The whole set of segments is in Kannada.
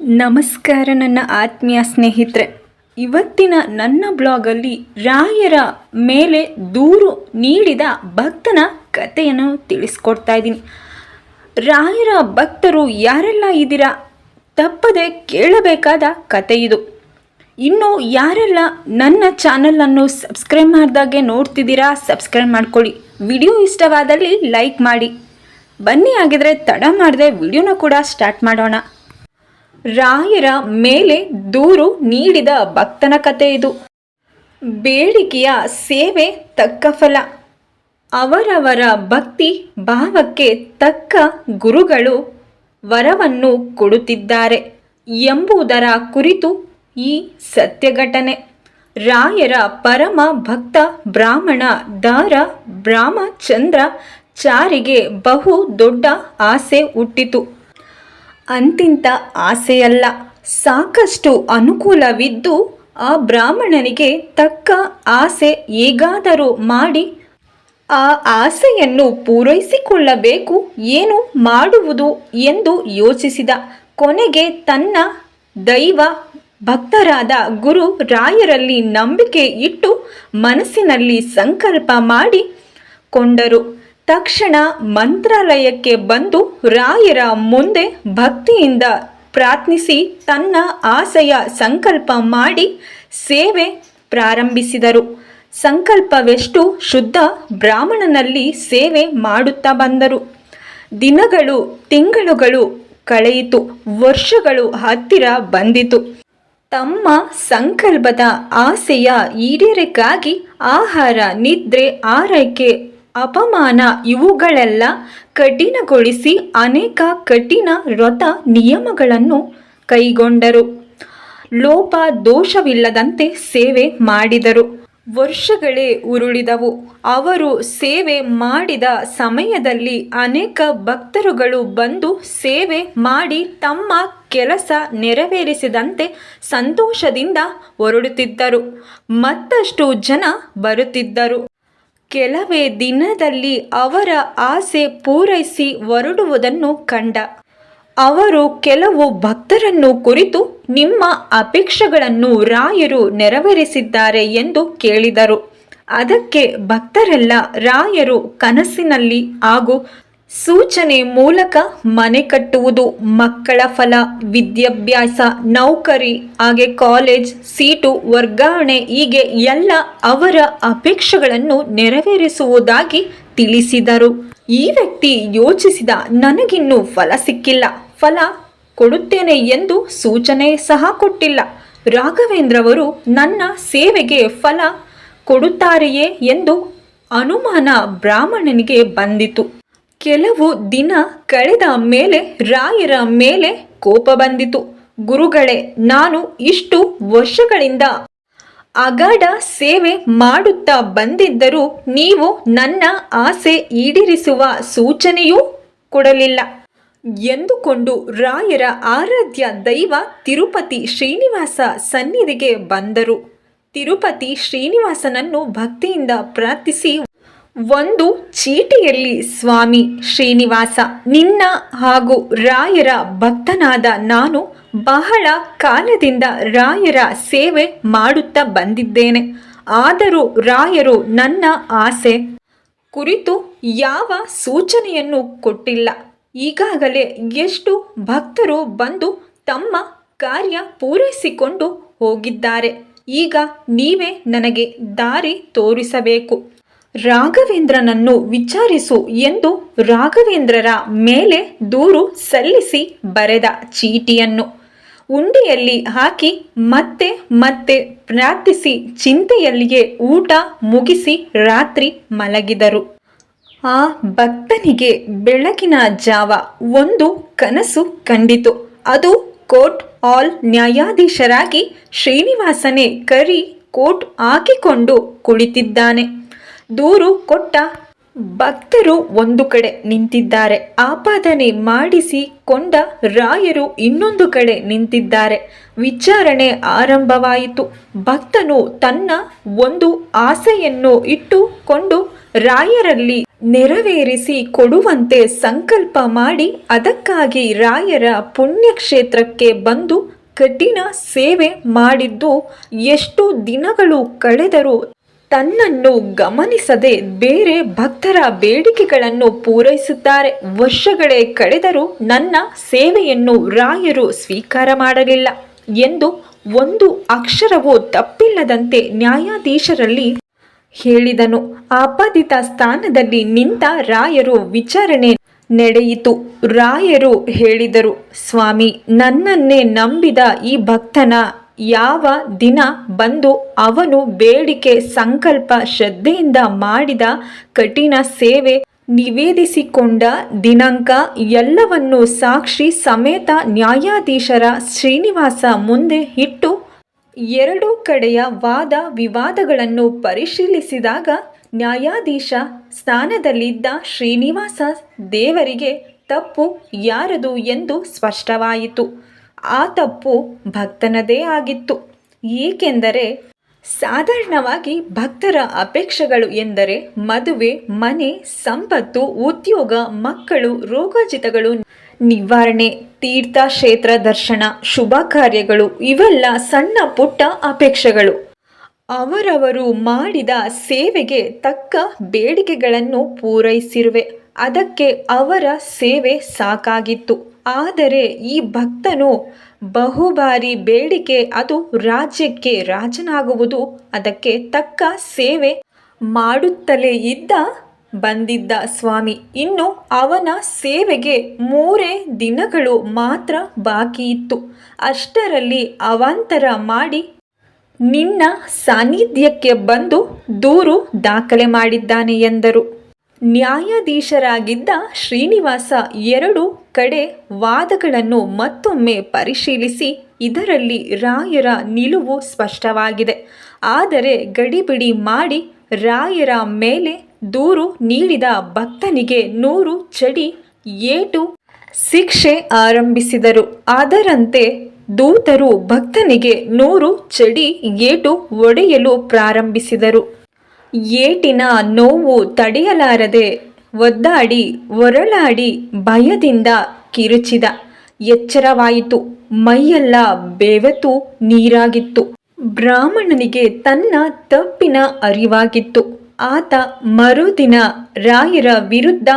ನಮಸ್ಕಾರ ನನ್ನ ಆತ್ಮೀಯ ಸ್ನೇಹಿತರೆ. ಇವತ್ತಿನ ನನ್ನ ಬ್ಲಾಗಲ್ಲಿ ರಾಯರ ಮೇಲೆ ದೂರು ನೀಡಿದ ಭಕ್ತನ ಕಥೆಯನ್ನು ತಿಳಿಸ್ಕೊಡ್ತಾ ಇದ್ದೀನಿ. ರಾಯರ ಭಕ್ತರು ಯಾರೆಲ್ಲ ಇದ್ದೀರಾ ತಪ್ಪದೆ ಕೇಳಬೇಕಾದ ಕತೆ ಇದು. ಇನ್ನು ಯಾರೆಲ್ಲ ನನ್ನ ಚಾನಲನ್ನು ಸಬ್ಸ್ಕ್ರೈಬ್ ಮಾಡಿದಾಗೆ ನೋಡ್ತಿದ್ದೀರಾ ಸಬ್ಸ್ಕ್ರೈಬ್ ಮಾಡ್ಕೊಳ್ಳಿ. ವಿಡಿಯೋ ಇಷ್ಟವಾದಲ್ಲಿ ಲೈಕ್ ಮಾಡಿ. ಬನ್ನಿ ಹಾಗಿದ್ರೆ ತಡ ಮಾಡದೆ ವಿಡಿಯೋನ ಕೂಡ ಸ್ಟಾರ್ಟ್ ಮಾಡೋಣ. ರಾಯರ ಮೇಲೆ ದೂರು ನೀಡಿದ ಭಕ್ತನ ಕತೆ ಇದು. ಬೇಡಿಕೆಯ ಸೇವೆ ತಕ್ಕ ಫಲ. ಅವರವರ ಭಕ್ತಿ ಭಾವಕ್ಕೆ ತಕ್ಕ ಗುರುಗಳು ವರವನ್ನು ಕೊಡುತ್ತಿದ್ದಾರೆ ಎಂಬುದರ ಕುರಿತು ಈ ಸತ್ಯಘಟನೆ. ರಾಯರ ಪರಮ ಭಕ್ತ ಬ್ರಾಹ್ಮಣ ದಾರ ಬ್ರಾಹ್ಮಚಂದ್ರ ಚಾರಿಗೆ ಬಹು ದೊಡ್ಡ ಆಸೆ ಹುಟ್ಟಿತು. ಅಂತಿಂತ ಆಸೆಯಲ್ಲ. ಸಾಕಷ್ಟು ಅನುಕೂಲವಿದ್ದು ಆ ಬ್ರಾಹ್ಮಣನಿಗೆ ತಕ್ಕ ಆಸೆ ಹೇಗಾದರೂ ಮಾಡಿ ಆ ಆಸೆಯನ್ನು ಪೂರೈಸಿಕೊಳ್ಳಬೇಕು, ಏನು ಮಾಡುವುದು ಎಂದು ಯೋಚಿಸಿದ. ಕೊನೆಗೆ ತನ್ನ ದೈವ ಭಕ್ತರಾದ ಗುರು ರಾಯರಲ್ಲಿ ನಂಬಿಕೆ ಇಟ್ಟು ಮನಸ್ಸಿನಲ್ಲಿ ಸಂಕಲ್ಪ ಮಾಡಿ ಕೊಂಡರು. ತಕ್ಷಣ ಮಂತ್ರಾಲಯಕ್ಕೆ ಬಂದು ರಾಯರ ಮುಂದೆ ಭಕ್ತಿಯಿಂದ ಪ್ರಾರ್ಥಿಸಿ ತನ್ನ ಆಸೆಯ ಸಂಕಲ್ಪ ಮಾಡಿ ಸೇವೆ ಪ್ರಾರಂಭಿಸಿದರು. ಸಂಕಲ್ಪವೆಷ್ಟು ಶುದ್ಧ ಬ್ರಾಹ್ಮಣನಲ್ಲಿ ಸೇವೆ ಮಾಡುತ್ತಾ ಬಂದರು. ದಿನಗಳು, ತಿಂಗಳುಗಳು ಕಳೆಯಿತು. ವರ್ಷಗಳು ಹತ್ತಿರ ಬಂದಿತು. ತಮ್ಮ ಸಂಕಲ್ಪದ ಆಸೆಯ ಈಡೇರಿಕೆಗಾಗಿ ಆಹಾರ, ನಿದ್ರೆ, ಆರೈಕೆ ಅಪಮಾನ ಇವುಗಳೆಲ್ಲ ಕಠಿಣಗೊಳಿಸಿ ಅನೇಕ ಕಠಿಣ ವ್ರತ ನಿಯಮಗಳನ್ನು ಕೈಗೊಂಡರು. ಲೋಪ ದೋಷವಿಲ್ಲದಂತೆ ಸೇವೆ ಮಾಡಿದರು. ವರ್ಷಗಳೇ ಉರುಳಿದವು. ಅವರು ಸೇವೆ ಮಾಡಿದ ಸಮಯದಲ್ಲಿ ಅನೇಕ ಭಕ್ತರುಗಳು ಬಂದು ಸೇವೆ ಮಾಡಿ ತಮ್ಮ ಕೆಲಸ ನೆರವೇರಿಸಿದಂತೆ ಸಂತೋಷದಿಂದ ಹೊರಡುತ್ತಿದ್ದರು. ಮತ್ತಷ್ಟು ಜನ ಬರುತ್ತಿದ್ದರು. ಕೆಲವೇ ದಿನದಲ್ಲಿ ಅವರ ಆಸೆ ಪೂರೈಸಿ ಹೊರಡುವುದನ್ನು ಕಂಡ. ಅವರು ಕೆಲವು ಭಕ್ತರನ್ನು ಕುರಿತು ನಿಮ್ಮ ಅಪೇಕ್ಷೆಗಳನ್ನು ರಾಯರು ನೆರವೇರಿಸಿದ್ದಾರೆ ಎಂದು ಕೇಳಿದರು. ಅದಕ್ಕೆ ಭಕ್ತರೆಲ್ಲ ರಾಯರು ಕನಸಿನಲ್ಲಿ ಹಾಗೂ ಸೂಚನೆ ಮೂಲಕ ಮನೆ ಕಟ್ಟುವುದು ಮಕ್ಕಳ ಫಲ, ವಿದ್ಯಾಭ್ಯಾಸ, ನೌಕರಿ, ಹಾಗೆ ಕಾಲೇಜ್, ಸೀಟು, ವರ್ಗಾವಣೆ, ಹೀಗೆ ಎಲ್ಲ ಅವರ ಅಪೇಕ್ಷೆಗಳನ್ನು ನೆರವೇರಿಸುವುದಾಗಿ ತಿಳಿಸಿದರು. ಈ ವ್ಯಕ್ತಿ ಯೋಚಿಸಿದ, ನನಗಿನ್ನೂ ಫಲ ಸಿಕ್ಕಿಲ್ಲ. ಫಲ ಕೊಡುತ್ತೇನೆ ಎಂದು ಸೂಚನೆ ಸಹ ಕೊಟ್ಟಿಲ್ಲ. ರಾಘವೇಂದ್ರವರು ನನ್ನ ಸೇವೆಗೆ ಫಲ ಕೊಡುತ್ತಾರೆಯೇ? ಎಂದು ಅನುಮಾನ ಬ್ರಾಹ್ಮಣನಿಗೆ ಬಂದಿತು. ಕೆಲವು ದಿನ ಕಳೆದ ಮೇಲೆ ರಾಯರ ಮೇಲೆ ಕೋಪ ಬಂದಿತು. ಗುರುಗಳೇ, ನಾನು ಇಷ್ಟು ವರ್ಷಗಳಿಂದ ಅಗಾಢ ಸೇವೆ ಮಾಡುತ್ತಾ ಬಂದಿದ್ದರೂ ನೀವು ನನ್ನ ಆಸೆ ಈಡೇರಿಸುವ ಸೂಚನೆಯೂ ಕೊಡಲಿಲ್ಲ. ಎಂದುಕೊಂಡು ರಾಯರ ಆರಾಧ್ಯ ದೈವ ತಿರುಪತಿ ಶ್ರೀನಿವಾಸ ಸನ್ನಿಧಿಗೆ ಬಂದರು. ತಿರುಪತಿ ಶ್ರೀನಿವಾಸನನ್ನು ಭಕ್ತಿಯಿಂದ ಪ್ರಾರ್ಥಿಸಿ ಒಂದು ಚೀಟಿಯಲ್ಲಿ, ಸ್ವಾಮಿ ಶ್ರೀನಿವಾಸ, ನಿನ್ನ ಹಾಗೂ ರಾಯರ ಭಕ್ತನಾದ ನಾನು ಬಹಳ ಕಾಲದಿಂದ ರಾಯರ ಸೇವೆ ಮಾಡುತ್ತಾ ಬಂದಿದ್ದೇನೆ. ಆದರೂ ರಾಯರು ನನ್ನ ಆಸೆ ಕುರಿತು ಯಾವ ಸೂಚನೆಯನ್ನು ಕೊಟ್ಟಿಲ್ಲ. ಈಗಾಗಲೇ ಎಷ್ಟು ಭಕ್ತರು ಬಂದು ತಮ್ಮ ಕಾರ್ಯ ಪೂರೈಸಿಕೊಂಡು ಹೋಗಿದ್ದಾರೆ. ಈಗ ನೀವೇ ನನಗೆ ದಾರಿ ತೋರಿಸಬೇಕು. ರಾಘವೇಂದ್ರನನ್ನು ವಿಚಾರಿಸು ಎಂದು ರಾಘವೇಂದ್ರರ ಮೇಲೆ ದೂರು ಸಲ್ಲಿಸಿ ಬರೆದ ಚೀಟಿಯನ್ನು. ಉಂಡಿಯಲ್ಲಿ ಹಾಕಿ ಮತ್ತೆ ಮತ್ತೆ ಪ್ರಾರ್ಥಿಸಿ ಚಿಂತೆಯಲ್ಲಿಯೇ ಊಟ ಮುಗಿಸಿ ರಾತ್ರಿ ಮಲಗಿದರು. ಆ ಭಕ್ತನಿಗೆ ಬೆಳಕಿನ ಜಾವ ಒಂದು ಕನಸು ಕಂಡಿತು. ಅದು ಕೋರ್ಟ್ ಆಲ್ ನ್ಯಾಯಾಧೀಶರಾಗಿ ಶ್ರೀನಿವಾಸನೇ ಕರಿ ಕೋಟ್ ಹಾಕಿಕೊಂಡು ಕುಳಿತಿದ್ದಾನೆ. ದೂರು ಕೊಟ್ಟ ಭಕ್ತರು ಒಂದು ಕಡೆ ನಿಂತಿದ್ದಾರೆ. ಆಪಾದನೆ ಮಾಡಿಸಿ ಕೊಂಡ ರಾಯರು ಇನ್ನೊಂದು ಕಡೆ ನಿಂತಿದ್ದಾರೆ. ವಿಚಾರಣೆ ಆರಂಭವಾಯಿತು. ಭಕ್ತನು ತನ್ನ ಒಂದು ಆಸೆಯನ್ನು ಇಟ್ಟುಕೊಂಡು ರಾಯರಲ್ಲಿ ನೆರವೇರಿಸಿ ಕೊಡುವಂತೆ ಸಂಕಲ್ಪ ಮಾಡಿ ಅದಕ್ಕಾಗಿ ರಾಯರ ಪುಣ್ಯಕ್ಷೇತ್ರಕ್ಕೆ ಬಂದು ಕಠಿಣ ಸೇವೆ ಮಾಡಿದ್ದು ಎಷ್ಟು ದಿನಗಳು ಕಳೆದರೂ ತನ್ನನ್ನು ಗಮನಿಸದೆ ಬೇರೆ ಭಕ್ತರ ಬೇಡಿಕೆಗಳನ್ನು ಪೂರೈಸುತ್ತಾರೆ. ವರ್ಷಗಳೇ ಕಳೆದರೂ ನನ್ನ ಸೇವೆಯನ್ನು ರಾಯರು ಸ್ವೀಕಾರ ಮಾಡಲಿಲ್ಲ ಎಂದು ಒಂದು ಅಕ್ಷರವೂ ತಪ್ಪಿಲ್ಲದಂತೆ ನ್ಯಾಯಾಧೀಶರಲ್ಲಿ ಹೇಳಿದನು. ಆಪಾದಿತ ಸ್ಥಾನದಲ್ಲಿ ನಿಂತ ರಾಯರು ವಿಚಾರಣೆ ನಡೆಯಿತು. ರಾಯರು ಹೇಳಿದರು, ಸ್ವಾಮಿ, ನನ್ನನ್ನೇ ನಂಬಿದ ಈ ಭಕ್ತನ ಯಾವ ದಿನ ಬಂದು ಅವನು ಬೇಡಿಕೆ ಸಂಕಲ್ಪ ಶ್ರದ್ಧೆಯಿಂದ ಮಾಡಿದ ಕಠಿಣ ಸೇವೆ ನಿವೇದಿಸಿಕೊಂಡ ದಿನಾಂಕ ಎಲ್ಲವನ್ನು ಸಾಕ್ಷಿ ಸಮೇತ ನ್ಯಾಯಾಧೀಶರ ಶ್ರೀನಿವಾಸ ಮುಂದೆ ಇಟ್ಟು ಎರಡೂ ಕಡೆಯ ವಾದ ವಿವಾದಗಳನ್ನು ಪರಿಶೀಲಿಸಿದಾಗ ನ್ಯಾಯಾಧೀಶ ಸ್ಥಾನದಲ್ಲಿದ್ದ ಶ್ರೀನಿವಾಸ ದೇವರಿಗೆ ತಪ್ಪು ಯಾರದು ಎಂದು ಸ್ಪಷ್ಟವಾಯಿತು. ಆ ತಪ್ಪು ಭಕ್ತನದೇ ಆಗಿತ್ತು. ಏಕೆಂದರೆ ಸಾಧಾರಣವಾಗಿ ಭಕ್ತರ ಅಪೇಕ್ಷೆಗಳು ಎಂದರೆ ಮದುವೆ, ಮನೆ, ಸಂಪತ್ತು, ಉದ್ಯೋಗ, ಮಕ್ಕಳು, ರೋಗಜಿತಗಳು, ನಿವಾರಣೆ ತೀರ್ಥ ಕ್ಷೇತ್ರ ದರ್ಶನ, ಶುಭ ಕಾರ್ಯಗಳು, ಇವೆಲ್ಲ ಸಣ್ಣ ಪುಟ್ಟ ಅಪೇಕ್ಷೆಗಳು. ಅವರವರು ಮಾಡಿದ ಸೇವೆಗೆ ತಕ್ಕ ಬೇಡಿಕೆಗಳನ್ನು ಪೂರೈಸಿರುವೆ. ಅದಕ್ಕೆ ಅವರ ಸೇವೆ ಸಾಕಾಗಿತ್ತು. ಆದರೆ ಈ ಭಕ್ತನು ಬಹುಬಾರಿ ಬೇಡಿಕೆ ಅದು ರಾಜ್ಯಕ್ಕೆ ರಾಜನಾಗುವುದು, ಅದಕ್ಕೆ ತಕ್ಕ ಸೇವೆ ಮಾಡುತ್ತಲೇ ಇದ್ದ ಬಂದಿದ್ದ ಸ್ವಾಮಿ. ಇನ್ನು ಅವನ ಸೇವೆಗೆ ಮೂರೇ ದಿನಗಳು ಮಾತ್ರ ಬಾಕಿ ಇತ್ತು. ಅಷ್ಟರಲ್ಲಿ ಅವಾಂತರ ಮಾಡಿ ನಿನ್ನ ಸಾನ್ನಿಧ್ಯಕ್ಕೆ ಬಂದು ದೂರು ದಾಖಲೆ ಮಾಡಿದ್ದಾನೆ ಎಂದರು. ನ್ಯಾಯಾಧೀಶರಾಗಿದ್ದ ಶ್ರೀನಿವಾಸ ಎರಡು ಕಡೆ ವಾದಗಳನ್ನು ಮತ್ತೊಮ್ಮೆ ಪರಿಶೀಲಿಸಿ ಇದರಲ್ಲಿ ರಾಯರ ನಿಲುವು ಸ್ಪಷ್ಟವಾಗಿದೆ. ಆದರೆ ಗಡಿಬಿಡಿ ಮಾಡಿ ರಾಯರ ಮೇಲೆ ದೂರು ನೀಡಿದ ಭಕ್ತನಿಗೆ ನೂರು ಚಡಿ ಏಟು ಶಿಕ್ಷೆ ಆರಂಭಿಸಿದರು. ಅದರಂತೆ ದೂತರು ಭಕ್ತನಿಗೆ ನೂರು ಚಡಿ ಏಟು ಒಡೆಯಲು ಪ್ರಾರಂಭಿಸಿದರು. ಏಟಿನ ನೋವು ತಡೆಯಲಾರದೆ ಒದ್ದಾಡಿ ಒರಳಾಡಿ ಭಯದಿಂದ ಕಿರುಚಿದ. ಎಚ್ಚರವಾಯಿತು. ಮೈಯೆಲ್ಲ ಬೇವೆತು ನೀರಾಗಿತ್ತು. ಬ್ರಾಹ್ಮಣನಿಗೆ ತನ್ನ ತಪ್ಪಿನ ಅರಿವಾಗಿತ್ತು. ಆತ ಮರುದಿನ ರಾಯರ ವಿರುದ್ಧ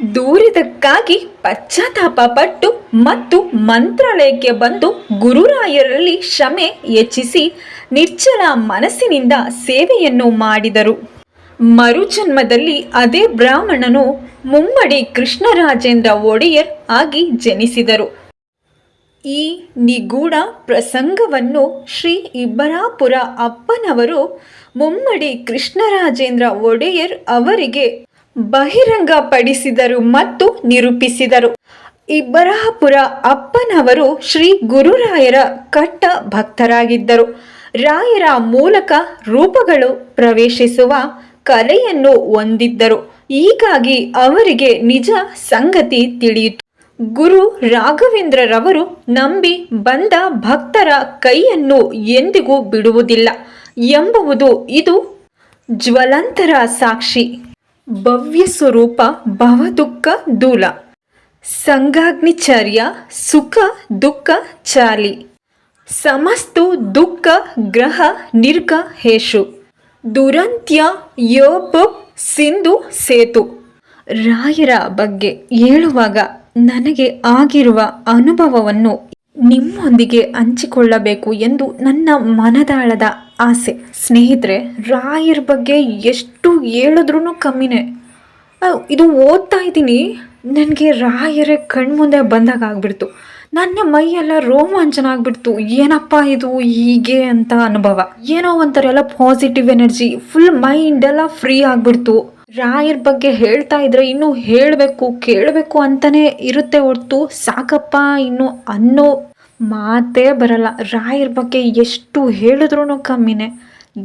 ದೂರಿದಕ್ಕಾಗಿ ಪಶ್ಚಾತ್ತಾಪ ಪಟ್ಟು ಮತ್ತು ಮಂತ್ರಾಲಯಕ್ಕೆ ಬಂದು ಗುರುರಾಯರಲ್ಲಿ ಕ್ಷಮೆ ಹೆಚ್ಚಿಸಿ ನಿರ್ಜಲ ಮನಸ್ಸಿನಿಂದ ಸೇವೆಯನ್ನು ಮಾಡಿದರು. ಮರುಜನ್ಮದಲ್ಲಿ ಅದೇ ಬ್ರಾಹ್ಮಣನು ಮುಮ್ಮಡಿ ಕೃಷ್ಣರಾಜೇಂದ್ರ ಒಡೆಯರ್ ಆಗಿ ಜನಿಸಿದರು. ಈ ನಿಗೂಢ ಪ್ರಸಂಗವನ್ನು ಶ್ರೀ ಇಬ್ಬರಾಪುರ ಅಪ್ಪನವರು ಮುಮ್ಮಡಿ ಕೃಷ್ಣರಾಜೇಂದ್ರ ಒಡೆಯರ್ ಅವರಿಗೆ ಬಹಿರಂಗಪಡಿಸಿದರು ಮತ್ತು ನಿರೂಪಿಸಿದರು. ಇಬ್ಬರಾಪುರ ಅಪ್ಪನವರು ಶ್ರೀ ಗುರುರಾಯರ ಕಟ್ಟ ಭಕ್ತರಾಗಿದ್ದರು ರಾಯರ ಮೂಲಕ ರೂಪಗಳು ಪ್ರವೇಶಿಸುವ ಕಲೆಯನ್ನು ಹೊಂದಿದ್ದರು. ಹೀಗಾಗಿ ಅವರಿಗೆ ನಿಜ ಸಂಗತಿ ತಿಳಿಯಿತು. ಗುರು ರಾಘವೇಂದ್ರರವರು ನಂಬಿ ಬಂದ ಭಕ್ತರ ಕೈಯನ್ನು ಎಂದಿಗೂ ಬಿಡುವುದಿಲ್ಲ ಎಂಬುವುದು ಇದು ಜ್ವಲಂತರ ಸಾಕ್ಷಿ. ಭವ್ಯ ಸ್ವರೂಪ ಭವದುಃಖ ದೂಲ ಸಂಗಾಗ್ನಿಚರ್ಯ ಸುಖ, ದುಃಖ, ಚಾಲಿ. ಸಮಸ್ತು, ದುಃಖ, ಗ್ರಹ ನಿರ್ಗ ಹೇಷು. ದುರಂತ್ಯ, ಯೋಪ, ಸಿಂಧು, ಸೇತು. ರಾಯರ ಬಗ್ಗೆ ಹೇಳುವಾಗ ನನಗೆ ಆಗಿರುವ ಅನುಭವವನ್ನು ನಿಮ್ಮೊಂದಿಗೆ ಹಂಚಿಕೊಳ್ಳಬೇಕು ಎಂದು ನನ್ನ ಮನದಾಳದ ಆಸೆ. ಸ್ನೇಹಿತರೆ, ರಾಯರ ಬಗ್ಗೆ ಎಷ್ಟು ಹೇಳಿದ್ರೂ ಕಮ್ಮಿನೇ. ಇದು ಓದ್ತಾ ಇದ್ದೀನಿ. ನನಗೆ ರಾಯರೇ ಕಣ್ಮುಂದೆ ಬಂದಾಗ ಆಗ್ಬಿಡ್ತು. ನನ್ನ ಮೈಯೆಲ್ಲ ರೋಮಾಂಚನ ಆಗ್ಬಿಡ್ತು. ಏನಪ್ಪ ಇದು ಹೀಗೆ ಅಂತ ಅನುಭವ. ಏನೋ ಒಂಥರ ಎಲ್ಲ ಪಾಸಿಟಿವ್ ಎನರ್ಜಿ ಫುಲ್ ಮೈಂಡ್ ಎಲ್ಲ ಫ್ರೀ ಆಗ್ಬಿಡ್ತು. ರಾಯರ ಬಗ್ಗೆ ಹೇಳ್ತಾ ಇದ್ರೆ ಇನ್ನು ಹೇಳಬೇಕು, ಕೇಳಬೇಕು ಅಂತಾನೆ ಇರುತ್ತೆ ಹೊರ್ತು ಸಾಕಪ್ಪ ಇನ್ನು ಅನ್ನೋ ಮಾತೇ ಬರಲ್ಲ. ರಾಯರ ಬಗ್ಗೆ ಎಷ್ಟು ಹೇಳಿದ್ರೂ ಕಮ್ಮಿನೇ.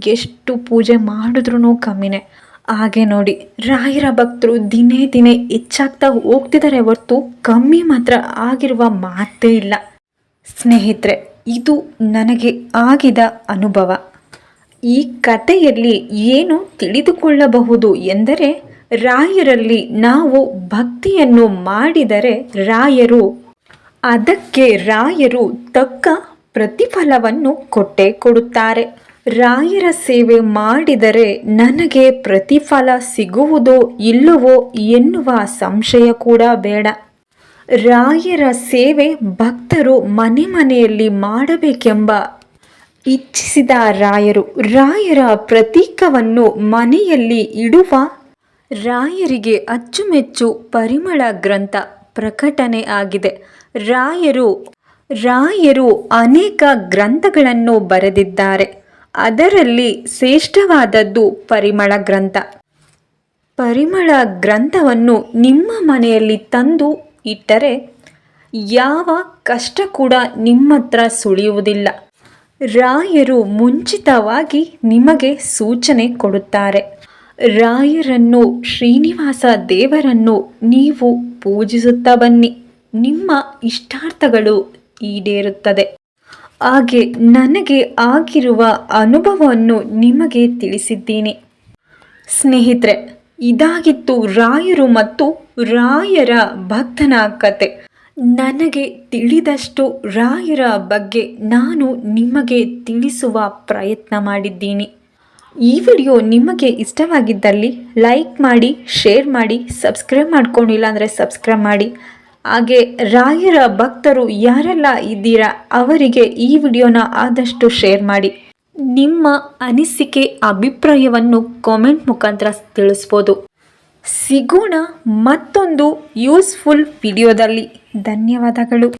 ಎಷ್ಟು ಪೂಜೆ ಮಾಡಿದ್ರೂ ಕಮ್ಮಿನೇ. ಹಾಗೆ ನೋಡಿ, ರಾಯರ ಭಕ್ತರು ದಿನೇ ದಿನೇ ಹೆಚ್ಚಾಗ್ತಾ ಹೋಗ್ತಿದ್ದಾರೆ ಹೊರ್ತು ಕಮ್ಮಿ ಮಾತ್ರ ಆಗಿರುವ ಮಾತೇ ಇಲ್ಲ. ಸ್ನೇಹಿತರೆ, ಇದು ನನಗೆ ಆಗಿದ ಅನುಭವ. ಈ ಕಥೆಯಲ್ಲಿ ಏನು ತಿಳಿದುಕೊಳ್ಳಬಹುದು ಎಂದರೆ, ರಾಯರಲ್ಲಿ ನಾವು ಭಕ್ತಿಯನ್ನು ಮಾಡಿದರೆ ರಾಯರು ಅದಕ್ಕೆ ರಾಯರು ತಕ್ಕ ಪ್ರತಿಫಲವನ್ನು ಕೊಟ್ಟೇ ಕೊಡುತ್ತಾರೆ. ರಾಯರ ಸೇವೆ ಮಾಡಿದರೆ ನನಗೆ ಪ್ರತಿಫಲ ಸಿಗುವುದೋ ಇಲ್ಲವೋ ಎನ್ನುವ ಸಂಶಯ ಕೂಡ ಬೇಡ. ರಾಯರ ಸೇವೆ ಭಕ್ತರು ಮನೆ ಮನೆಯಲ್ಲಿ ಮಾಡಬೇಕೆಂಬ ಇಚ್ಛಿಸಿದ ರಾಯರು ರಾಯರ ಪ್ರತೀಕವನ್ನು ಮನೆಯಲ್ಲಿ ಇಡುವ ರಾಯರಿಗೆ ಅಚ್ಚುಮೆಚ್ಚು ಪರಿಮಳ ಗ್ರಂಥ ಪ್ರಕಟಣೆ ಆಗಿದೆ. ರಾಯರು ರಾಯರು ಅನೇಕ ಗ್ರಂಥಗಳನ್ನು ಬರೆದಿದ್ದಾರೆ. ಅದರಲ್ಲಿ ಶ್ರೇಷ್ಠವಾದದ್ದು ಪರಿಮಳ ಗ್ರಂಥ. ಪರಿಮಳ ಗ್ರಂಥವನ್ನು ನಿಮ್ಮ ಮನೆಯಲ್ಲಿ ತಂದು ಇಟ್ಟರೆ ಯಾವ ಕಷ್ಟ ಕೂಡ ನಿಮ್ಮ ಹತ್ರ ಸುಳಿಯುವುದಿಲ್ಲ. ರಾಯರು ಮುಂಚಿತವಾಗಿ ನಿಮಗೆ ಸೂಚನೆ ಕೊಡುತ್ತಾರೆ. ರಾಯರನ್ನು ಶ್ರೀನಿವಾಸ ದೇವರನ್ನು ನೀವು ಪೂಜಿಸುತ್ತಾ ಬನ್ನಿ. ನಿಮ್ಮ ಇಷ್ಟಾರ್ಥಗಳು ಈಡೇರುತ್ತದೆ. ಹಾಗೆ ನನಗೆ ಆಗಿರುವ ಅನುಭವವನ್ನು ನಿಮಗೆ ತಿಳಿಸಿದ್ದೀನಿ. ಸ್ನೇಹಿತರೆ, ಇದಾಗಿತ್ತು ರಾಯರು ಮತ್ತು ರಾಯರ ಭಕ್ತನ ಕತೆ. ನನಗೆ ತಿಳಿದಷ್ಟು ರಾಯರ ಬಗ್ಗೆ ನಾನು ನಿಮಗೆ ತಿಳಿಸುವ ಪ್ರಯತ್ನ ಮಾಡಿದ್ದೀನಿ. ಈ ವಿಡಿಯೋ ನಿಮಗೆ ಇಷ್ಟವಾಗಿದ್ದಲ್ಲಿ ಲೈಕ್ ಮಾಡಿ, ಶೇರ್ ಮಾಡಿ, ಸಬ್ಸ್ಕ್ರೈಬ್ ಮಾಡ್ಕೊಂಡಿಲ್ಲ ಅಂದರೆ ಸಬ್ಸ್ಕ್ರೈಬ್ ಮಾಡಿ. ಹಾಗೆ ರಾಯರ ಭಕ್ತರು ಯಾರೆಲ್ಲ ಇದ್ದೀರಾ ಅವರಿಗೆ ಈ ವಿಡಿಯೋನ ಆದಷ್ಟು ಶೇರ್ ಮಾಡಿ. ನಿಮ್ಮ ಅನಿಸಿಕೆ, ಅಭಿಪ್ರಾಯವನ್ನು ಕಾಮೆಂಟ್ ಮುಖಾಂತರ ತಿಳಿಸ್ಬೋದು. ಸಿಗೋಣ ಮತ್ತೊಂದು ಯೂಸ್ಫುಲ್ ವಿಡಿಯೋದಲ್ಲಿ. ಧನ್ಯವಾದಗಳು.